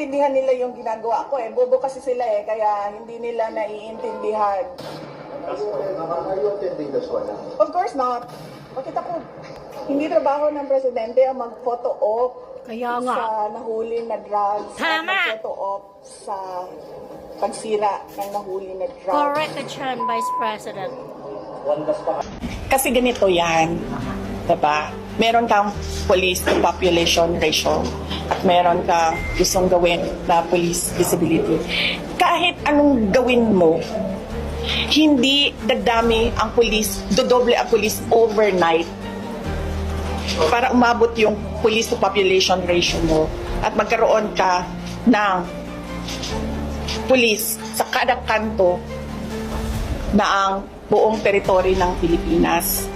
naiintindihan nila yung ginagawa ko eh. Bobo kasi sila eh, kaya hindi nila naiintindihan. Are you attending this one? Of course not. Bakit ako? Hindi trabaho ng presidente ang mag-photo op Kaya nga. sa nahuli na drugs. at Tama. mag-photo op sa pagsira ng nahuli na drugs. Correct ka dyan, Vice President. Kasi ganito yan. Diba? Meron kang police to population ratio at meron kang gustong gawin na police visibility. Kahit anong gawin mo, hindi dadami ang police, dodoble ang police overnight para umabot yung police to population ratio mo at magkaroon ka ng police sa kada kanto na ang buong teritoryo ng Pilipinas.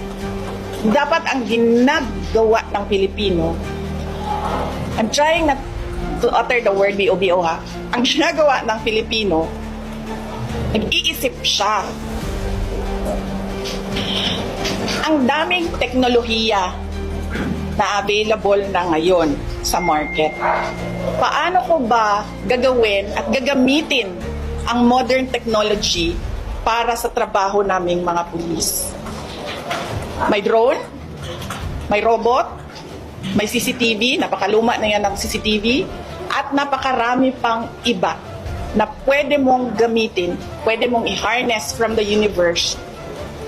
Dapat ang ginagawa ng Pilipino, I'm trying not to utter the word BOBO ha, ang ginagawa ng Pilipino, nag-iisip siya. Ang daming teknolohiya na available na ngayon sa market. Paano ko ba gagawin at gagamitin ang modern technology para sa trabaho naming mga pulis? May drone, may robot, may CCTV, napakaluma na yan ng CCTV, at napakarami pang iba na pwede mong gamitin, pwede mong i-harness from the universe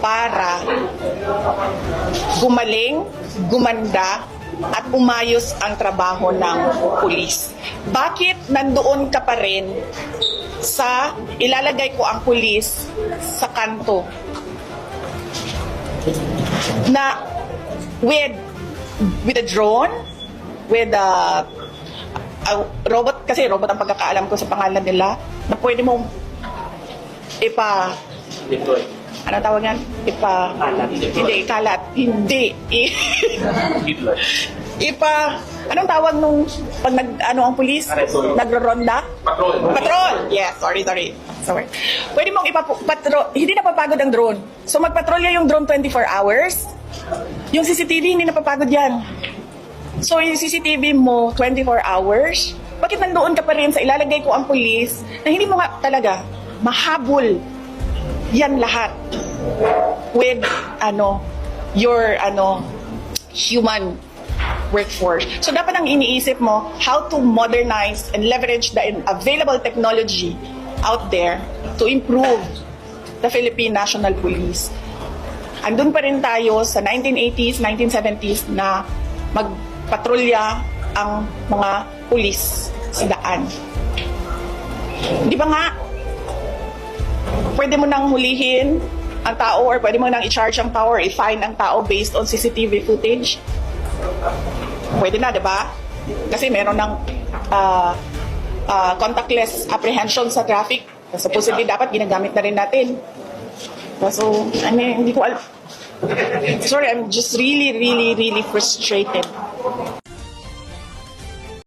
para gumaling, gumanda, at umayos ang trabaho ng pulis. Bakit nandoon ka pa rin sa ilalagay ko ang pulis sa kanto na with with a drone with a, a robot kasi robot ang pagkakaalam ko sa pangalan nila na pwede mong ipa Deploy. ano tawag yan? Ipa hindi ikalat hindi I- Deploy. ipa anong tawag nung pag nag ano ang pulis nagroronda Patrol. Patrol! Yes, sorry, sorry. Sorry. Pwede mong ipapatro... Hindi napapagod ang drone. So magpatrolya yung drone 24 hours. Yung CCTV, hindi napapagod yan. So yung CCTV mo, 24 hours. Bakit nandoon ka pa rin sa ilalagay ko ang pulis na hindi mo nga talaga mahabol yan lahat with ano your ano human workforce. So dapat ang iniisip mo how to modernize and leverage the available technology out there to improve the Philippine National Police. Andun pa rin tayo sa 1980s, 1970s na magpatrolya ang mga pulis sa daan. Di ba nga, pwede mo nang hulihin ang tao or pwede mo nang i-charge ang tao or i-fine ang tao based on CCTV footage? Pwede na, di ba? Kasi meron ng ah, ah, contactless apprehension sa traffic. Supposedly, dapat ginagamit na rin natin. So, ano, hindi ko alam. Sorry, I'm just really, really, really frustrated.